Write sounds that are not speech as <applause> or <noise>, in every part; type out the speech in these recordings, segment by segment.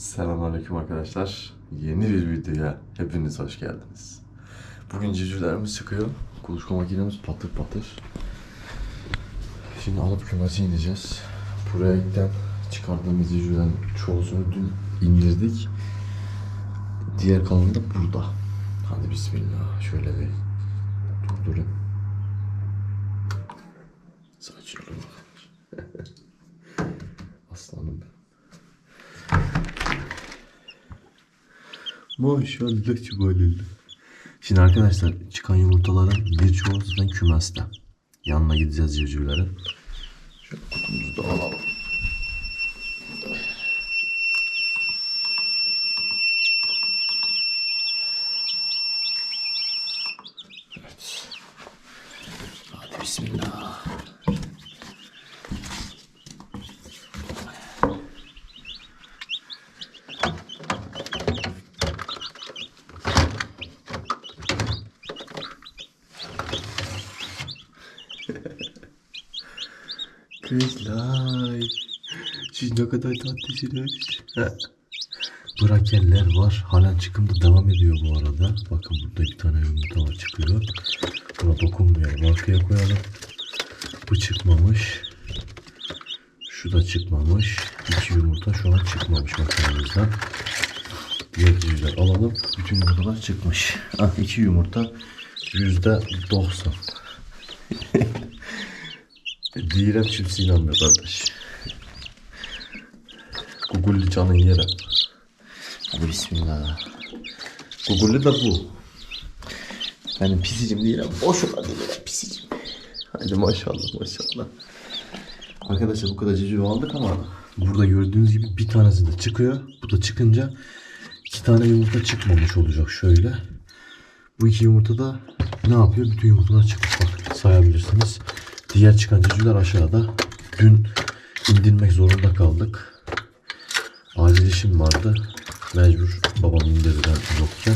Selamünaleyküm arkadaşlar. Yeni bir videoya hepiniz hoş geldiniz. Bugün civcivlerimiz çıkıyor. Kuluçka makinemiz patır patır. Şimdi alıp kümese ineceğiz. Buraya giden çıkardığımız civcivlerin çoğusunu dün indirdik. Diğer kalanı da burada. Hadi bismillah. Şöyle bir durdurayım. Sakin olun. Aslanım benim. Maşallah çuvalillah. Şimdi arkadaşlar çıkan yumurtaların birçoğu zaten kümeste. Yanına gideceğiz civcivlerin. Şöyle kutumuzu da alalım. Evet. Hadi bismillah. Kızlar. Siz ne kadar tatlısınız. Brakeller var. Halen çıkımda devam ediyor bu arada. Bakın burada bir tane yumurta var çıkıyor. Buna dokunmayalım. Arkaya koyalım. Bu çıkmamış. Şu da çıkmamış. İki yumurta şu an çıkmamış makinemizden. Diğer alalım. Bütün yumurtalar çıkmış. Ah iki yumurta. Yüzde doksan. <laughs> Direm kimse inanmıyor kardeş. Google'li canın yere. Hadi bismillah. Google'li de bu. Benim pisicim değil ama boş olan değil pisicim. Hadi maşallah maşallah. Arkadaşlar bu kadar civciv aldık ama burada gördüğünüz gibi bir tanesi de çıkıyor. Bu da çıkınca iki tane yumurta çıkmamış olacak şöyle. Bu iki yumurta da ne yapıyor? Bütün yumurtalar çıkmış bak sayabilirsiniz. Diğer çıkan civcivler aşağıda. Dün indirmek zorunda kaldık. İşim vardı. Mecbur babam indirden yokken.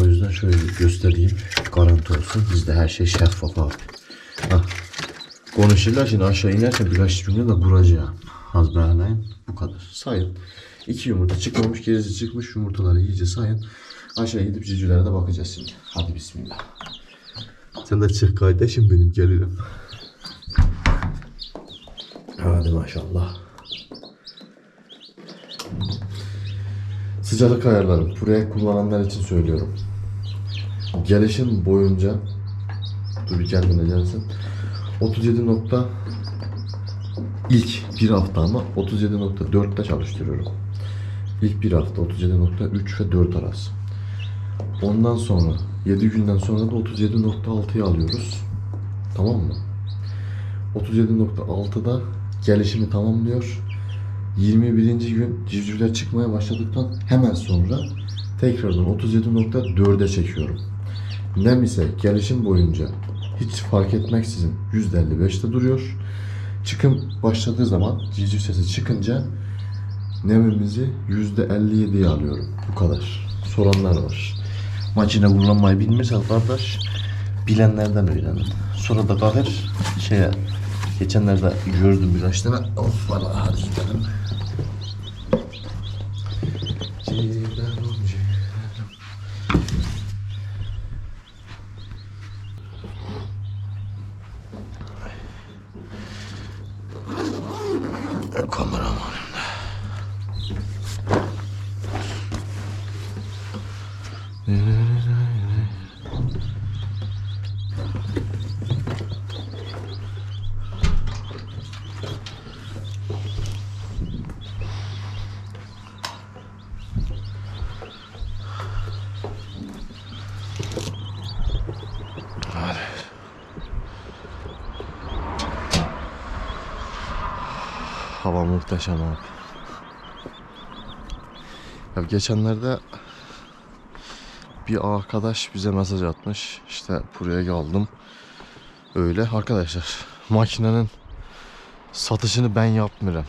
O yüzden şöyle göstereyim. Garanti olsun. Bizde her şey şeffaf abi. Hah. Konuşurlar şimdi aşağı inerken birkaç cümle de kuracağım. Az beğeneyim. Bu kadar. Sayın. İki yumurta çıkmamış, gerisi çıkmış. Yumurtaları iyice sayın. Aşağı gidip civcivlere de bakacağız şimdi. Hadi bismillah. Sen de çık kardeşim benim gelirim. Hadi maşallah. Sıcaklık ayarlarım. Buraya kullananlar için söylüyorum. Gelişim boyunca dur bir kendine gelsin. 37 nokta ilk bir hafta ama 37.4'te çalıştırıyorum. İlk bir hafta 37.3 ve 4 arası. Ondan sonra 7 günden sonra da 37.6'yı alıyoruz. Tamam mı? 37.6'da gelişimi tamamlıyor. 21. gün civcivler çıkmaya başladıktan hemen sonra tekrardan 37.4'e çekiyorum. Nem ise gelişim boyunca hiç fark etmeksizin %55'te duruyor. Çıkım başladığı zaman civciv sesi çıkınca nemimizi %57'ye alıyorum. Bu kadar. Soranlar var. Makine kullanmayı bilmiyorsan kardeş bilenlerden öğrenin. Sonra da kalır şeye geçenlerde gördüm birkaç tane of valla hadi gidelim. Hava muhteşem abi. Ya geçenlerde bir arkadaş bize mesaj atmış. İşte buraya geldim. Öyle arkadaşlar. Makinenin satışını ben yapmıyorum.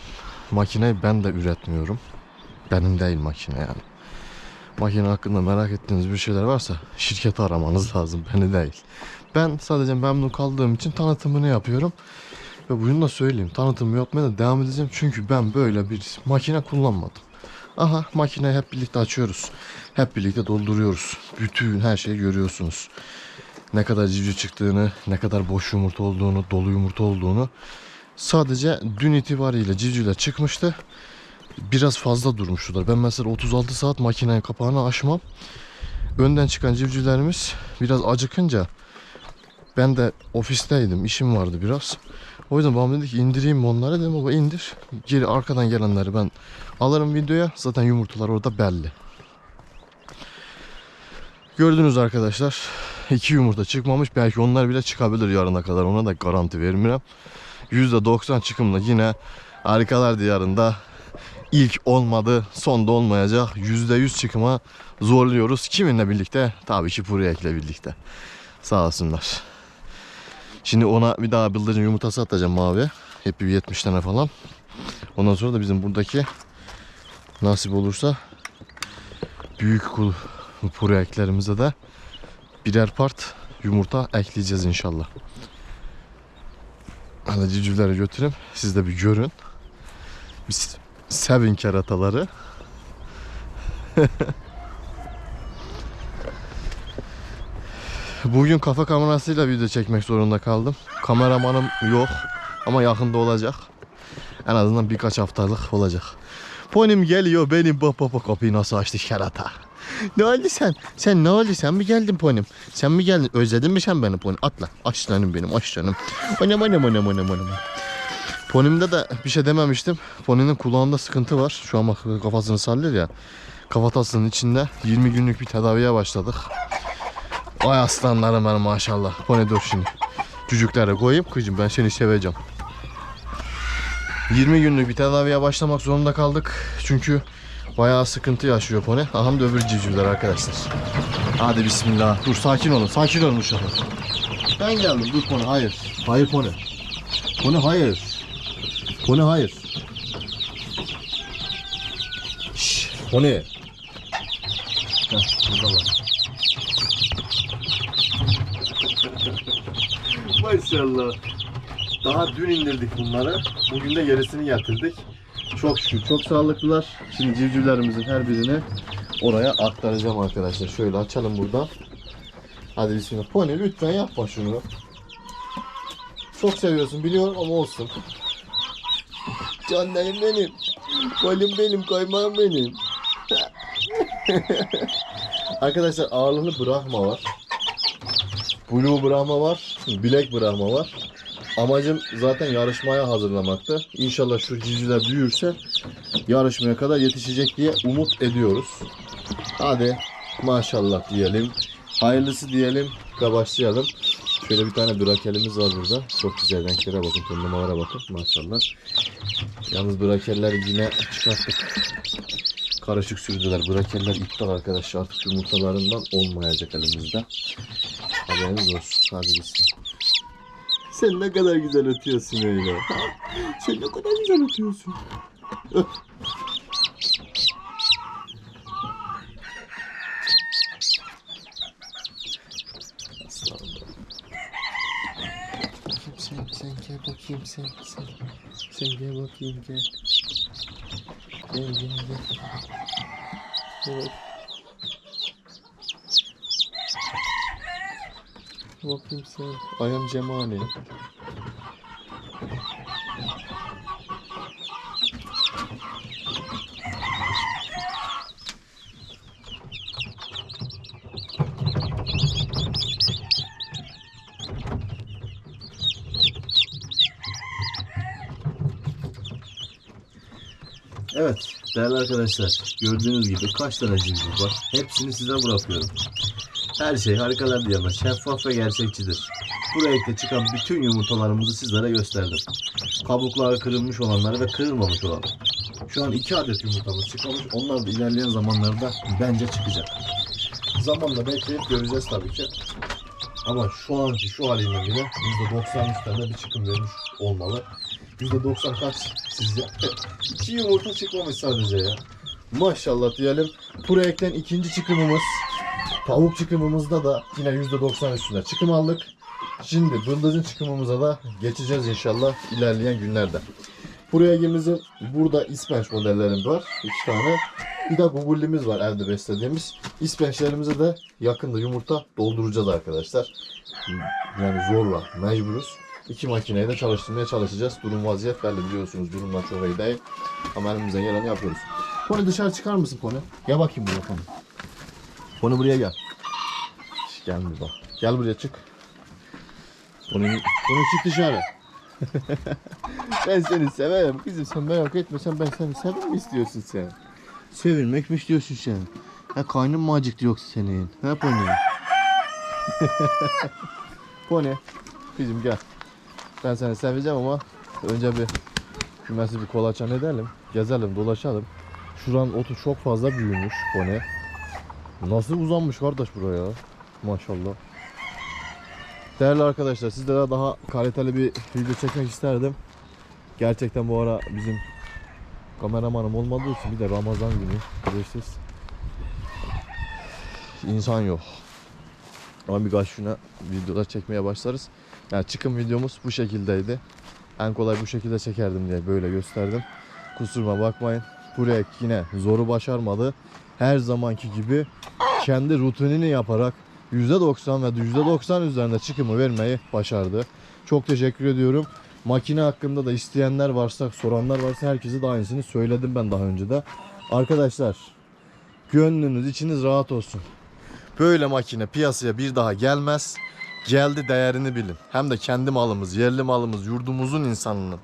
Makineyi ben de üretmiyorum. Benim değil makine yani. Makine hakkında merak ettiğiniz bir şeyler varsa şirketi aramanız lazım. Beni değil. Ben sadece memnun kaldığım için tanıtımını yapıyorum. Ve bunu da söyleyeyim. Tanıtımı yapmaya da devam edeceğim. Çünkü ben böyle bir makine kullanmadım. Aha makineyi hep birlikte açıyoruz. Hep birlikte dolduruyoruz. Bütün her şeyi görüyorsunuz. Ne kadar civciv çıktığını, ne kadar boş yumurta olduğunu, dolu yumurta olduğunu. Sadece dün itibariyle civcivler çıkmıştı. Biraz fazla durmuştular. Ben mesela 36 saat makinenin kapağını açmam. Önden çıkan civcivlerimiz biraz acıkınca ben de ofisteydim. işim vardı biraz. O yüzden babam dedi ki indireyim mi onları dedim baba indir. Geri arkadan gelenleri ben alırım videoya. Zaten yumurtalar orada belli. Gördünüz arkadaşlar. iki yumurta çıkmamış. Belki onlar bile çıkabilir yarına kadar. Ona da garanti vermiyorum. %90 çıkımla yine harikalar diyarında ilk olmadı, son da olmayacak. %100 çıkıma zorluyoruz. Kiminle birlikte? Tabii ki Puriyek'le birlikte. Sağ olsunlar. Şimdi ona bir daha bıldırcın yumurtası atacağım mavi. Hep bir 70 tane falan. Ondan sonra da bizim buradaki nasip olursa büyük kul puru eklerimize de birer part yumurta ekleyeceğiz inşallah. Hadi civcivleri götüreyim. Siz de bir görün. Biz sevin kerataları. <laughs> Bugün kafa kamerasıyla video çekmek zorunda kaldım. Kameramanım yok ama yakında olacak. En azından birkaç haftalık olacak. Ponim geliyor benim bak bak bak kapıyı nasıl açtı kerata. Ne oldu sen? Sen ne oldu? Sen mi geldin ponim? Sen mi geldin? Özledin mi sen beni ponim? Atla. Aslanım benim aslanım. Anam anam anam anam anam. Ponimde de bir şey dememiştim. Poninin kulağında sıkıntı var. Şu an bak kafasını sallıyor ya. Kafatasının içinde 20 günlük bir tedaviye başladık. Vay aslanlarım benim maşallah. Pony dur şimdi. Cücüklere koyayım kızım ben seni seveceğim. 20 günlük bir tedaviye başlamak zorunda kaldık. Çünkü bayağı sıkıntı yaşıyor pony. Aha da öbür civcivler arkadaşlar. Hadi bismillah. Dur sakin olun. Sakin olun uşaklar. Ben geldim. Dur pony. Hayır. Hayır pony. Pony hayır. Pony hayır. Şşş. Pony. Heh, buradalar. Maşallah. Daha dün indirdik bunları. Bugün de gerisini getirdik. Çok şükür çok sağlıklılar. Şimdi civcivlerimizin her birini oraya aktaracağım arkadaşlar. Şöyle açalım buradan. Hadi bismillah. Pony lütfen yapma şunu. Çok seviyorsun biliyorum ama olsun. Canlarım benim. Balım benim, kaymağım benim. <laughs> Arkadaşlar ağırlığı Brahma var. Blue Brahma var. Bilek Brahma var. Amacım zaten yarışmaya hazırlamaktı. İnşallah şu civcivler büyürse yarışmaya kadar yetişecek diye umut ediyoruz. Hadi maşallah diyelim. Hayırlısı diyelim ve başlayalım. Şöyle bir tane brakelimiz var burada. Çok güzel renklere bakın, tonlamalara bakın maşallah. Yalnız brakeller yine çıkarttık. Karışık sürdüler. Brakeller iptal arkadaşlar. Artık yumurtalarından olmayacak elimizde. Haberiniz olsun. Hadi bismillah. Sen ne kadar güzel ötüyorsun öyle. <laughs> Sen ne kadar güzel. Bakayım sen, sen gel bakayım sen, sen. Sen gel bakayım gel. Gel gel gel. Bakayım sen. Ayam Cemani. Evet değerli arkadaşlar gördüğünüz gibi kaç tane civciv var hepsini size bırakıyorum. Her şey harikalar diyemez şeffaf ve gerçekçidir. Bu renkte çıkan bütün yumurtalarımızı sizlere gösterdim. Kabukları kırılmış olanları ve kırılmamış olanları. Şu an iki adet yumurtamız çıkmamış. Onlar da ilerleyen zamanlarda bence çıkacak. Zamanla bekleyip göreceğiz tabii ki. Ama şu anki şu haliyle bile %90 üstünde bir çıkım vermiş olmalı. %90 kaç sizce? <laughs> İki yumurta çıkmamış sadece ya. Maşallah diyelim. Purek'ten ikinci çıkımımız. Tavuk çıkımımızda da yine %90 üstünde çıkım aldık. Şimdi bıldırcın çıkımımıza da geçeceğiz inşallah ilerleyen günlerde. Buraya gemimizin burada ispenç modellerim var. iki tane. Bir de gugullimiz var evde beslediğimiz. İspençlerimize de yakında yumurta dolduracağız arkadaşlar. Yani zorla mecburuz. İki makineyi de çalıştırmaya çalışacağız. Durum vaziyet belli biliyorsunuz. Durumlar çok iyi değil. Ama elimizden geleni yapıyoruz. Pony dışarı çıkar mısın Pony? Gel bakayım buraya Pony. Pony buraya gel. Şş, Gelmiyor bak. Gel buraya çık. Pony, Pony çık dışarı. <laughs> ben seni severim kızım sen merak etme sen ben seni sevir mi istiyorsun sen? Sevilmek mi istiyorsun sen? Ha kaynın mı acıktı yoksa senin? Ha Pony? Pony. <laughs> Kızım gel. Ben seni seveceğim ama önce bir kümesi bir kolaçan edelim. Gezelim dolaşalım. Şuranın otu çok fazla büyümüş Pony. Nasıl uzanmış kardeş buraya? Maşallah. Değerli arkadaşlar sizlere daha kaliteli bir video çekmek isterdim. Gerçekten bu ara bizim kameramanım olmadığı için bir de Ramazan günü bilirsiniz. İnsan yok. Ama birkaç güne videolar çekmeye başlarız. Yani çıkım videomuz bu şekildeydi. En kolay bu şekilde çekerdim diye böyle gösterdim. Kusuruma bakmayın. Buraya yine zoru başarmadı. Her zamanki gibi kendi rutinini yaparak %90 ve %90 üzerinde çıkımı vermeyi başardı. Çok teşekkür ediyorum. Makine hakkında da isteyenler varsa, soranlar varsa herkese de aynısını söyledim ben daha önce de. Arkadaşlar gönlünüz, içiniz rahat olsun. Böyle makine piyasaya bir daha gelmez. Geldi değerini bilin. Hem de kendi malımız, yerli malımız, yurdumuzun insanının.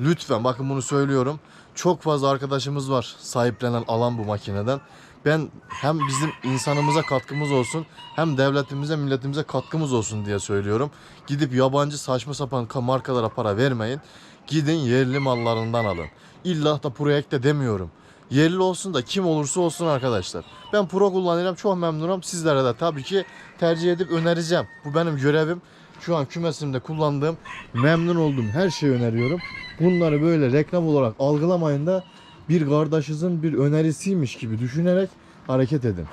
Lütfen bakın bunu söylüyorum. Çok fazla arkadaşımız var sahiplenen alan bu makineden. Ben hem bizim insanımıza katkımız olsun hem devletimize milletimize katkımız olsun diye söylüyorum. Gidip yabancı saçma sapan ka- markalara para vermeyin. Gidin yerli mallarından alın. İlla da projekte demiyorum. Yerli olsun da kim olursa olsun arkadaşlar. Ben pro kullanıyorum çok memnunum. Sizlere de tabii ki tercih edip önereceğim. Bu benim görevim. Şu an kümesimde kullandığım memnun olduğum her şeyi öneriyorum. Bunları böyle reklam olarak algılamayın da bir kardeşinizin bir önerisiymiş gibi düşünerek hareket edin.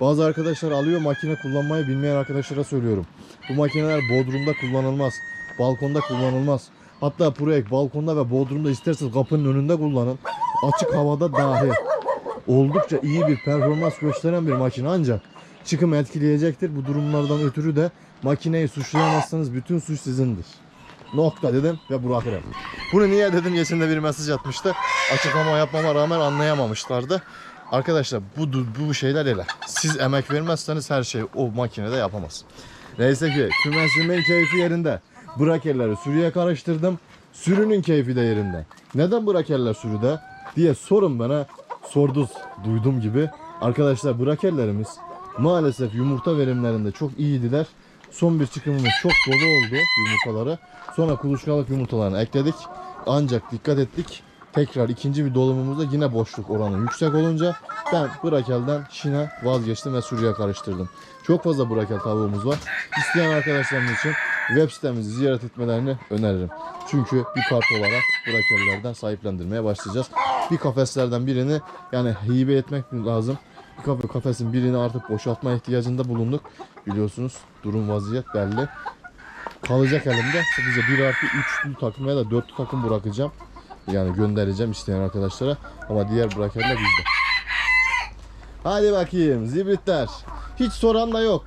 Bazı arkadaşlar alıyor makine kullanmayı bilmeyen arkadaşlara söylüyorum. Bu makineler bodrumda kullanılmaz. Balkonda kullanılmaz. Hatta projekt balkonda ve bodrumda isterseniz kapının önünde kullanın. Açık havada dahi. Oldukça iyi bir performans gösteren bir makine ancak çıkım etkileyecektir. Bu durumlardan ötürü de makineyi suçlayamazsanız bütün suç sizindir. Nokta dedim ve bırakırım. Bunu niye dedim geçen bir mesaj atmıştı. Açıklama yapmama rağmen anlayamamışlardı. Arkadaşlar bu bu şeyler öyle. Siz emek vermezseniz her şeyi o makinede yapamaz. Neyse ki kümesimin keyfi yerinde. Brakerleri sürüye karıştırdım. Sürünün keyfi de yerinde. Neden brakerler sürüde diye sorun bana. Sorduz duydum gibi. Arkadaşlar brakerlerimiz maalesef yumurta verimlerinde çok iyiydiler. Son bir çıkımımız çok dolu oldu yumurtaları. Sonra kuluçkalık yumurtalarını ekledik. Ancak dikkat ettik. Tekrar ikinci bir dolumumuzda yine boşluk oranı yüksek olunca ben brakelden şine vazgeçtim ve sürüye karıştırdım. Çok fazla brakel tavuğumuz var. İsteyen arkadaşlarımız için web sitemizi ziyaret etmelerini öneririm. Çünkü bir part olarak brakellerden sahiplendirmeye başlayacağız. Bir kafeslerden birini yani hibe etmek lazım. Kafe, kafesin birini artık boşaltma ihtiyacında bulunduk. Biliyorsunuz durum vaziyet belli. Kalacak elimde sadece bir artı üçlü takım ya da dörtlü takım bırakacağım. Yani göndereceğim isteyen arkadaşlara. Ama diğer brakerler bizde. Hadi bakayım zibritler. Hiç soran da yok.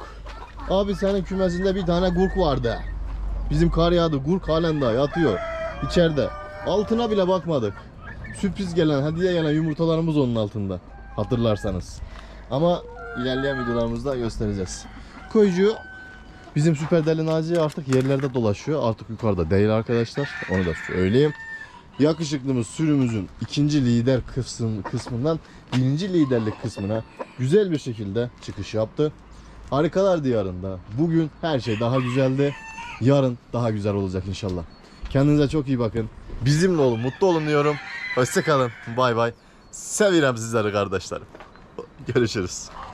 Abi senin kümesinde bir tane gurk vardı. Bizim kar yağdı. Gurk halen daha yatıyor. içeride. Altına bile bakmadık. Sürpriz gelen, hediye gelen yumurtalarımız onun altında. Hatırlarsanız. Ama ilerleyen videolarımızda göstereceğiz. Koyucu bizim süper deli Naci artık yerlerde dolaşıyor. Artık yukarıda değil arkadaşlar. Onu da söyleyeyim. Yakışıklımız sürümüzün ikinci lider kısmından birinci liderlik kısmına güzel bir şekilde çıkış yaptı. Harikalar diyarında bugün her şey daha güzeldi. Yarın daha güzel olacak inşallah. Kendinize çok iyi bakın. Bizimle olun, mutlu olun diyorum. Hoşçakalın. Bay bay. Seviyorum sizleri kardeşlerim. Görüşürüz.